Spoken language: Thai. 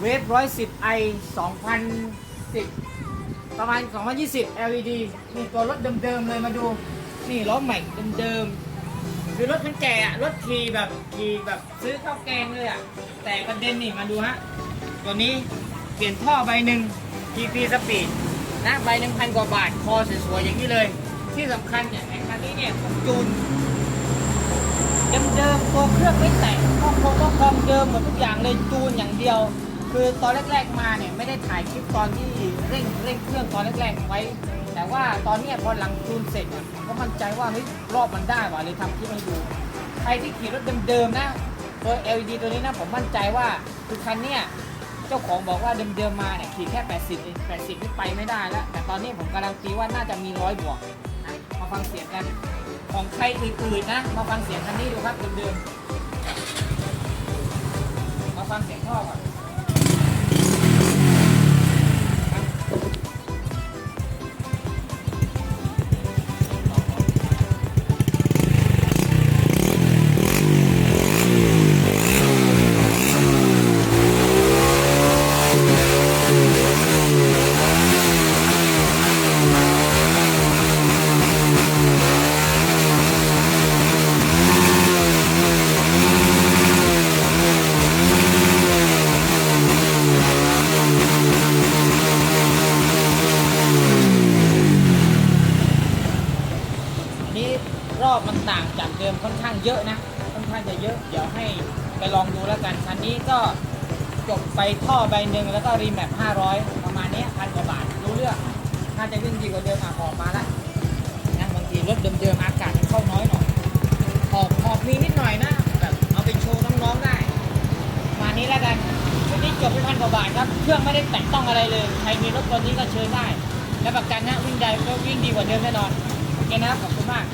เวฟร้อยสิบไอสองพันสิบประมาณ 2020 LED นี่ตัวรถเดิมๆเลยมาดู นี่ล้อใหม่เดิมๆคือรถมันแก่อะรถขี่แบบขี่แบบซื้อข้าวแกงเลยอะแต่ประเด็นนี่มาดูฮะ ตัวนี้เปลี่ยนท่อใบหนึ่ง GP Speed นะใบหนึ่งพันกว่าบาท คอสวยๆอย่างนี้เลย ที่สำคัญเนี่ยไอ้คันนี้เนี่ยผมจูนเดิมๆตัวเครื่องไม่แตกข้อโครงข้อคอมเดิมหมดทุกอย่างเลยจูนอย่างเดียว คือตอนแรกๆมาเนี่ยไม่ได้ถ่ายคลิปตอนที่เร่งเร่งเครื่องตอนแรกๆไว้ แต่ว่าตอนเนี้ยพอหลังจูนเสร็จเนี่ยผมก็มั่นใจว่าเฮ้ยรอบมันได้ว่ะเลยทำคลิปให้ดูใครที่ขี่รถเดิมๆนะตัว LED ตัวนี้นะผมมั่นใจว่าคือคันเนี้ยเจ้าของบอกว่าเดิมๆมาเนี่ยขี่แค่ 80 80นี่ไปไม่ได้แล้ว แต่ตอนนี้ผมการันตีว่าน่าจะมีร้อยบวกนะมาฟังเสียงกันของใครอื่นๆนะ มาฟังเสียงคันนี้ดูครับเดิมๆมาฟังเสียงท่อก่อน รอบมันต่างจากเดิมค่อนข้างเยอะนะ ค่อนข้างจะเยอะ เดี๋ยวให้ไปลองดูแล้วกัน คันนี้ก็จบไปท่อใบหนึ่งแล้วก็รีแมป500 ประมาณนี้พันกว่าบาท รู้เรื่องน่าจะวิ่งดีกว่าเดิมอะออกมาละนะบางทีรถเดิมๆอากาศมันเข้าน้อยหน่อย ออกออกมีนิดหน่อยนะ แบบเอาไปโชว์น้องๆได้ประมาณนี้แล้วกันวันนี้จบไปพันกว่าบาทครับ เครื่องไม่ได้แตะต้องอะไรเลย ใครมีรถตัวนี้ก็เชิญได้ และประกันนะวิ่งได้ก็วิ่งดีกว่าเดิมแน่นอน โอเคนะขอบคุณมาก